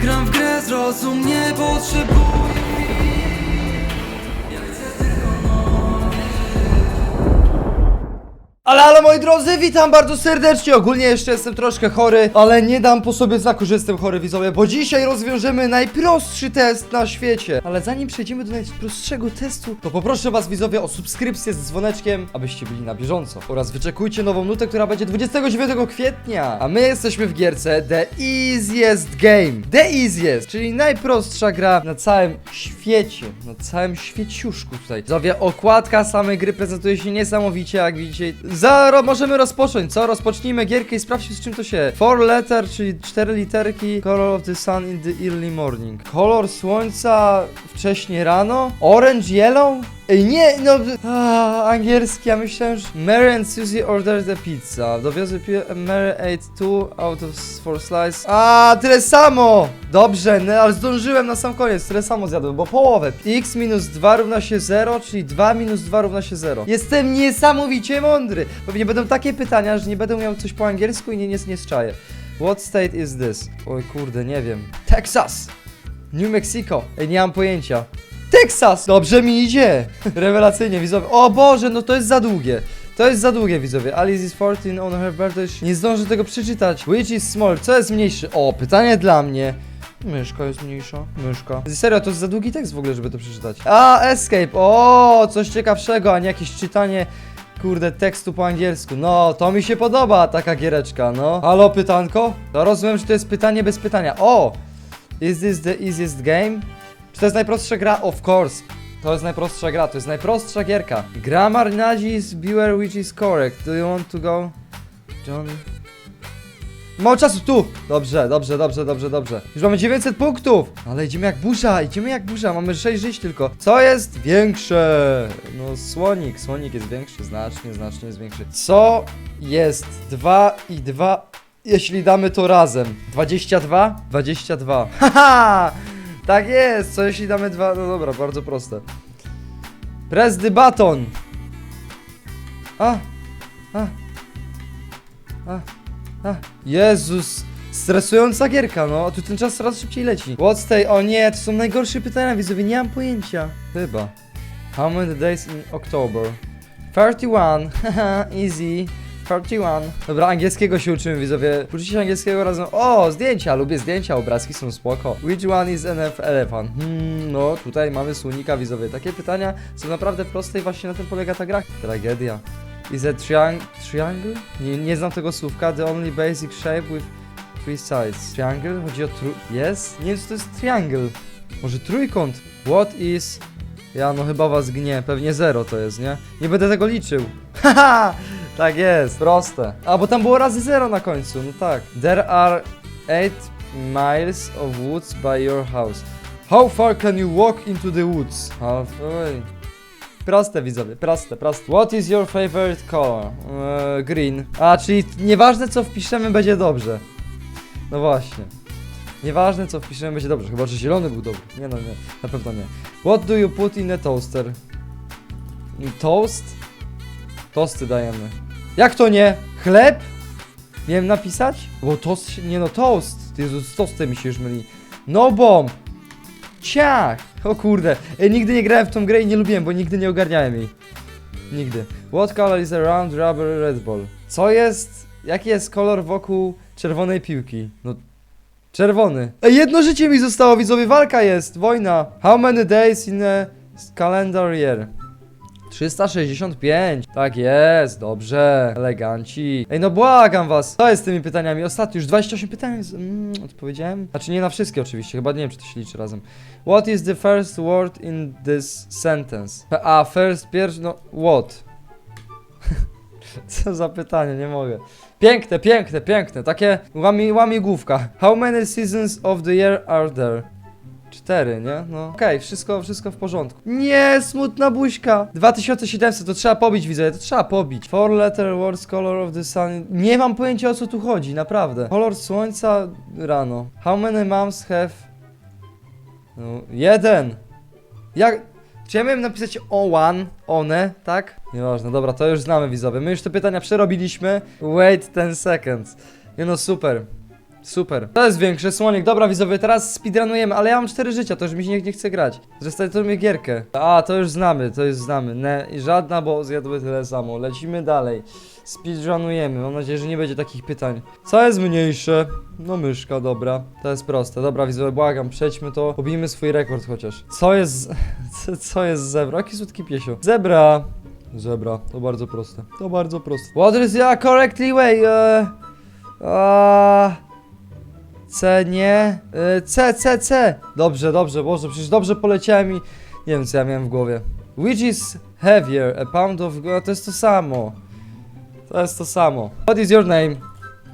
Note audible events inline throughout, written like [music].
gram w grę, zrozum nie potrzebuję Ale, ale moi drodzy, witam bardzo serdecznie. Ogólnie jeszcze jestem troszkę chory, ale nie dam po sobie znaku, że jestem chory, widzowie, bo dzisiaj rozwiążemy najprostszy test na świecie. Ale zanim przejdziemy do najprostszego testu, to poproszę was, widzowie, o subskrypcję z dzwoneczkiem, abyście byli na bieżąco. Oraz wyczekujcie nową nutę, która będzie 29 kwietnia. A my jesteśmy w gierce The Easiest Game. The Easiest, czyli najprostsza gra na całym świecie. Na całym świeciuszku tutaj. Widzowie, okładka samej gry prezentuje się niesamowicie, jak widzicie. Zaro, możemy rozpocząć, co? Rozpocznijmy gierkę i sprawdźmy z czym to się. Four letter, czyli cztery literki. Color of the sun in the early morning. Kolor słońca wcześnie rano. Orange, yellow? Ej, nie, no... A, angielski, ja myślałem, że... Mary and Susie ordered a pizza. Dowiozły Mary ate two out of four slices. A, tyle samo! Dobrze, no, ale zdążyłem na sam koniec, tyle samo zjadłem, bo połowę. x minus 2 równa się 0, czyli 2 minus 2 równa się 0. Jestem niesamowicie mądry. Pewnie będą takie pytania, że nie będę miał coś po angielsku i nie, nie, nie. What state is this? Oj kurde, nie wiem. Texas! New Mexico. Ej, nie mam pojęcia. Texas! Dobrze mi idzie! [laughs] Rewelacyjnie, widzowie. O Boże, no to jest za długie. To jest za długie, widzowie. Alice is 14 on her birthday. Nie zdążę tego przeczytać. Which is small? Co jest mniejszy? O, pytanie dla mnie. Myszka jest mniejsza. Myszka. Serio, to jest za długi tekst w ogóle, żeby to przeczytać. A, escape. O, coś ciekawszego, a nie jakieś czytanie kurde, tekstu po angielsku. No, to mi się podoba, taka giereczka, no. Halo, pytanko? To rozumiem, że to jest pytanie bez pytania. O! Is this the easiest game? To jest najprostsza gra? Of course. To jest najprostsza gra, to jest najprostsza gierka. Grammar Nazis, beware which is correct. Do you want to go? John... Mało czasu, tu! Dobrze, dobrze, dobrze, dobrze, dobrze. Już mamy 900 punktów! Ale idziemy jak burza, idziemy jak burza, mamy 6 żyć tylko. Co jest większe? No słonik, słonik jest większy, znacznie, znacznie jest większy. Co jest 2 i 2, jeśli damy to razem? 22? 22. [laughs] Haha! Tak jest, co jeśli damy dwa? No dobra, bardzo proste. Press the button! A! A! A! A, Jezus, stresująca gierka, no, a tu ten czas coraz szybciej leci. What's day? O nie, to są najgorsze pytania, widzowie, nie mam pojęcia. Chyba. How many days in October? 31, [laughs] haha, easy. 31. Dobra, angielskiego się uczymy, widzowie. Uczycie angielskiego razem. O, zdjęcia, lubię zdjęcia, obrazki są spoko. Which one is an elephant? Hmm, no, tutaj mamy słonika, widzowie. Takie pytania są naprawdę proste i właśnie na tym polega ta gra. Tragedia. Is a triang triangle? Nie, nie znam tego słówka. The only basic shape with three sides. Triangle? Chodzi o tru... Yes? Nie wiem, co to jest triangle. Może trójkąt? What is... Ja no chyba was gnie. Pewnie zero to jest, nie? Nie będę tego liczył. [laughs] Haha! Tak jest. Proste. A, bo tam było razy zero na końcu. No tak. There are 8 miles of woods by your house. How far can you walk into the woods? Halfway. Proste widzowie, proste, proste. What is your favorite color? Eee, green. A, czyli nieważne co wpiszemy będzie dobrze. No właśnie. Nieważne co wpiszemy będzie dobrze, chyba że zielony był dobry. Nie no, nie, na pewno nie. What do you put in a toaster? Toast? Tosty dajemy. Jak to nie? Chleb? Miałem napisać? Bo toast, się- nie no toast. Jezu, z toastem mi się już myli. No bomb. Ciach! O kurde, Ej, nigdy nie grałem w tą grę i nie lubiłem, bo nigdy nie ogarniałem jej. Nigdy. What color is a round rubber red ball? Co jest? Jaki jest kolor wokół czerwonej piłki? No, czerwony. Ej, jedno życie mi zostało, widzowie, walka jest, wojna. How many days in a calendar year? 365. Tak jest, dobrze, eleganci. Ej, no błagam was. Co jest z tymi pytaniami? Ostatnio już 28 pytań z- mm, odpowiedziałem. Znaczy nie na wszystkie oczywiście, chyba nie wiem czy to się liczy razem. What is the first word in this sentence? A, first, pierwszy, no, what? [laughs] Co za pytanie, nie mogę. Piękne, piękne, piękne, takie łami, łamigłówka. How many seasons of the year are there? Cztery, nie? No. Okej, wszystko, wszystko w porządku. Nie, smutna buźka. 2700, to trzeba pobić, widzę, to trzeba pobić. Four letter words color of the sun. Nie mam pojęcia o co tu chodzi, naprawdę. Kolor słońca rano. How many moms have... No, jeden. Jak... Czy ja miałem napisać o one, one, tak? Nieważne, dobra, to już znamy widzowie. My już te pytania przerobiliśmy. Wait 10 seconds. Nie no, super. Super. To jest większy słonik. Dobra, widzowie, teraz speedrunujemy, ale ja mam 4 życia, to już mi się nie, nie chce grać. Zrestartujmy gierkę. A, to już znamy, to już znamy. Ne, żadna, bo zjadły tyle samo. Lecimy dalej. Speedrunujemy. Mam nadzieję, że nie będzie takich pytań. Co jest mniejsze? No myszka, dobra. To jest proste. Dobra, widzowie, błagam, przejdźmy to. Pobijmy swój rekord chociaż. Co jest... [laughs] Co, jest zebra? Jaki słodki piesio. Zebra. Zebra. To bardzo proste. To bardzo proste. What is the correctly way? Uh, uh, C nie. Y, C, C, C. Dobrze, dobrze, Boże, przecież dobrze poleciałem i nie wiem co ja miałem w głowie. Which is heavier? A pound of gold? To jest to samo. To jest to samo. What is your name?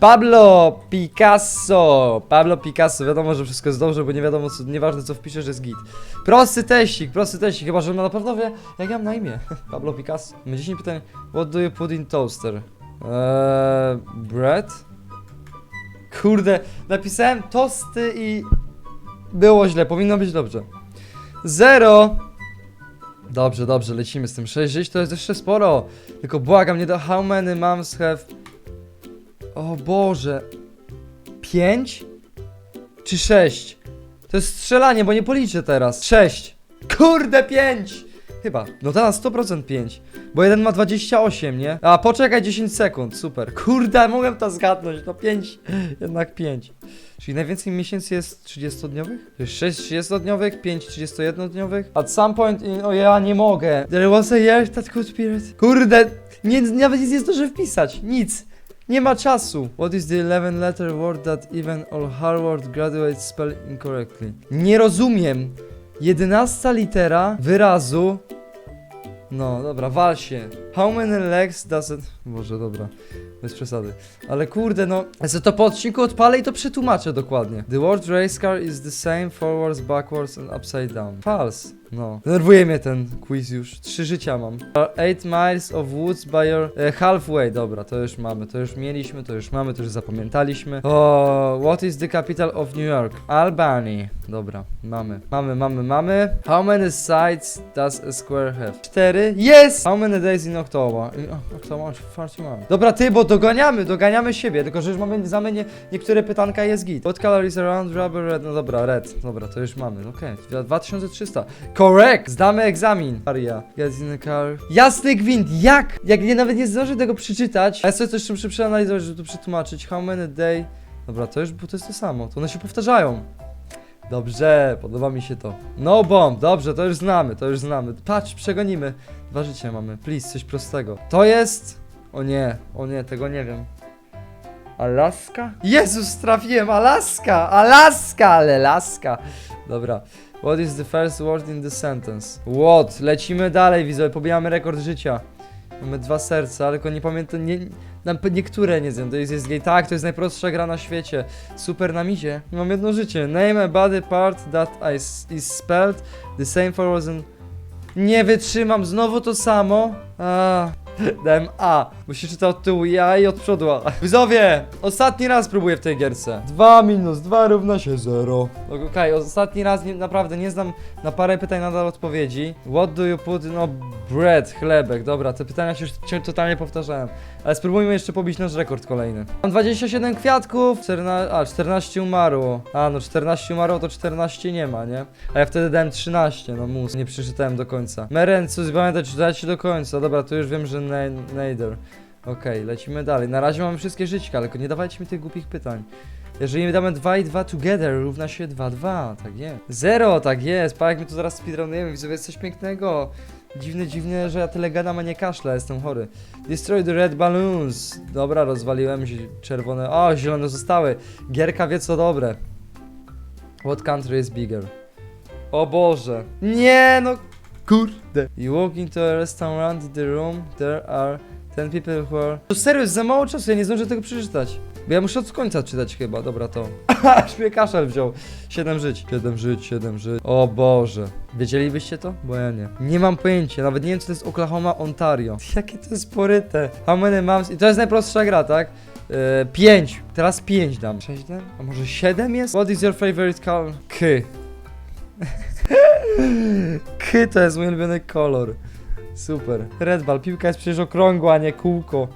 Pablo Picasso. Pablo Picasso. Wiadomo, że wszystko jest dobrze, bo nie wiadomo, co, nieważne co wpiszesz, jest git. Prosty teścik, prosty teścik, chyba że on na pewno wie, jak ja mam na imię. [laughs] Pablo Picasso. Mamy 10 pytań. What do you put in toaster? Eee, bread? Kurde, napisałem tosty i było źle, powinno być dobrze. Zero. Dobrze, dobrze, lecimy z tym. 6 żyć to jest jeszcze sporo. Tylko błagam, nie do how many moms have... O Boże. 5? Czy 6? To jest strzelanie, bo nie policzę teraz. 6. Kurde, 5! Chyba. No teraz 100% 5. Bo jeden ma 28, nie? A poczekaj 10 sekund, super. [laughs] Kurde, mogłem to zgadnąć. No 5, jednak 5. Czyli najwięcej miesięcy jest 30-dniowych? Jest 6 30-dniowych, 5 31-dniowych. At some point in... O ja nie mogę. There was a year that could be... Kurde, nie, nawet nic nie zdążę wpisać. Nic. Nie ma czasu. What is the 11 letter word that even all Harvard graduates spell incorrectly? Nie rozumiem. Jedenasta litera wyrazu. No, dobra, wal się. How many legs does it... Boże, dobra. Bez przesady. Ale kurde, no... Ja to po odcinku odpalę i to przetłumaczę dokładnie. The word race car is the same forwards, backwards and upside down. False. No. Denerwuje mnie ten quiz już. Trzy życia mam. 8 miles of woods by your... E, halfway. Dobra, to już mamy. To już mieliśmy, to już mamy, to już zapamiętaliśmy. O, what is the capital of New York? Albany. Dobra, mamy. Mamy, mamy, mamy. How many sides does a square have? Cztery. Yes! How many days in October? In October, farci mamy. Dobra, ty, bo doganiamy, doganiamy siebie, tylko że już mamy, znamy nie, niektóre pytanka jest git. What color is around rubber red? No dobra, red. Dobra, to już mamy, okej. 2300. Correct! Zdamy egzamin. Aria. Get in the car. Jasny gwint, jak? Jak nie, nawet nie zdążę tego przeczytać. A ja sobie coś muszę przeanalizować, żeby to przetłumaczyć. How many day... Dobra, to już, bo to jest to samo. To one się powtarzają. Dobrze, podoba mi się to. No bomb, dobrze, to już znamy, to już znamy. Patrz, przegonimy. Dwa życia mamy, please, coś prostego. To jest... O nie, o nie, tego nie wiem. Alaska? Jezus, trafiłem, Alaska! Alaska, ale laska. Dobra. What is the first word in the sentence? What? Lecimy dalej, widzowie, pobijamy rekord życia. Mamy dwa serca, tylko nie pamiętam, nie, na, niektóre nie znam, to jest, jest gay. Tak, to jest najprostsza gra na świecie. Super nam idzie. Mam jedno życie. Name a body part that is, is spelled the same forwards and... Nie wytrzymam, znowu to samo. Dałem A, bo się czyta od tyłu ja i od przodu A. Ostatni raz próbuję w tej gierce. 2 minus 2 równa się 0. Okej, ostatni raz nie, naprawdę nie znam na parę pytań nadal odpowiedzi. What do you put, no bread, chlebek, dobra, te pytania się już totalnie powtarzałem. Ale spróbujmy jeszcze pobić nasz rekord kolejny. Mam 27 kwiatków, 14, a 14 umarło. A no 14 umarło to 14 nie ma, nie? A ja wtedy dałem 13, no mus, nie przeczytałem do końca. Meren, coś pamiętać, czytać do końca. Dobra, to już wiem, że ne- Nader. Okej, lecimy dalej. Na razie mamy wszystkie żyćka, tylko nie dawajcie mi tych głupich pytań. Jeżeli damy 2 i 2 together, równa się 2, 2, tak jest. 0, tak jest. Pa, jak my tu zaraz speedrunujemy, widzowie, jest coś pięknego. Dziwne, dziwne, że ja tyle gadam, a nie kaszle, jestem chory. Destroy the red balloons. Dobra, rozwaliłem czerwone. O, zielone zostały. Gierka wie co dobre. What country is bigger? O Boże. Nie, no kurde. You walk into a restaurant, the room, there are 10 people who are... To serio, jest za mało czasu, ja nie zdążę tego przeczytać. Bo ja muszę od końca czytać chyba, dobra to. [laughs] Aż mnie kaszel wziął. 7 żyć. 7 żyć, 7 żyć. O Boże. Wiedzielibyście to? Bo ja nie. Nie mam pojęcia, nawet nie wiem co to jest Oklahoma, Ontario. [laughs] Jakie to jest poryte. How many moms... I to jest najprostsza gra, tak? 5. Teraz 5 dam. 6 dam? A może 7 jest? What is your favorite color? K. [laughs] K to jest mój ulubiony kolor. Super. Red Ball, piłka jest przecież okrągła, a nie kółko.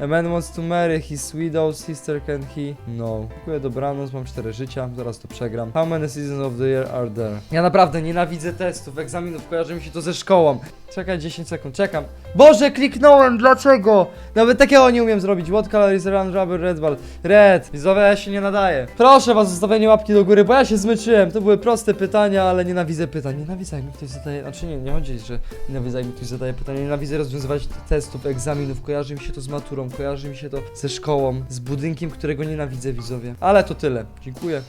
A man wants to marry his widow sister, can he? No. Dziękuję, dobranoc, mam 4 życia, zaraz to przegram. How many seasons of the year are there? Ja naprawdę nienawidzę testów, egzaminów, kojarzy mi się to ze szkołą. Czekaj 10 sekund, czekam. Boże, kliknąłem, dlaczego? Nawet takiego nie umiem zrobić. What color is round rubber red ball? Red. Widzowie, ja się nie nadaję. Proszę was o zostawienie łapki do góry, bo ja się zmyczyłem. To były proste pytania, ale nienawidzę pytań. Nienawidzę, jak mi ktoś zadaje, znaczy nie, nie chodzi, że nienawidzę, jak mi ktoś zadaje pytania. Nienawidzę rozwiązywać testów, egzaminów. Kojarzy mi się to z maturą, kojarzy mi się to ze szkołą, z budynkiem, którego nienawidzę, widzowie. Ale to tyle. Dziękuję.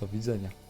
Do widzenia.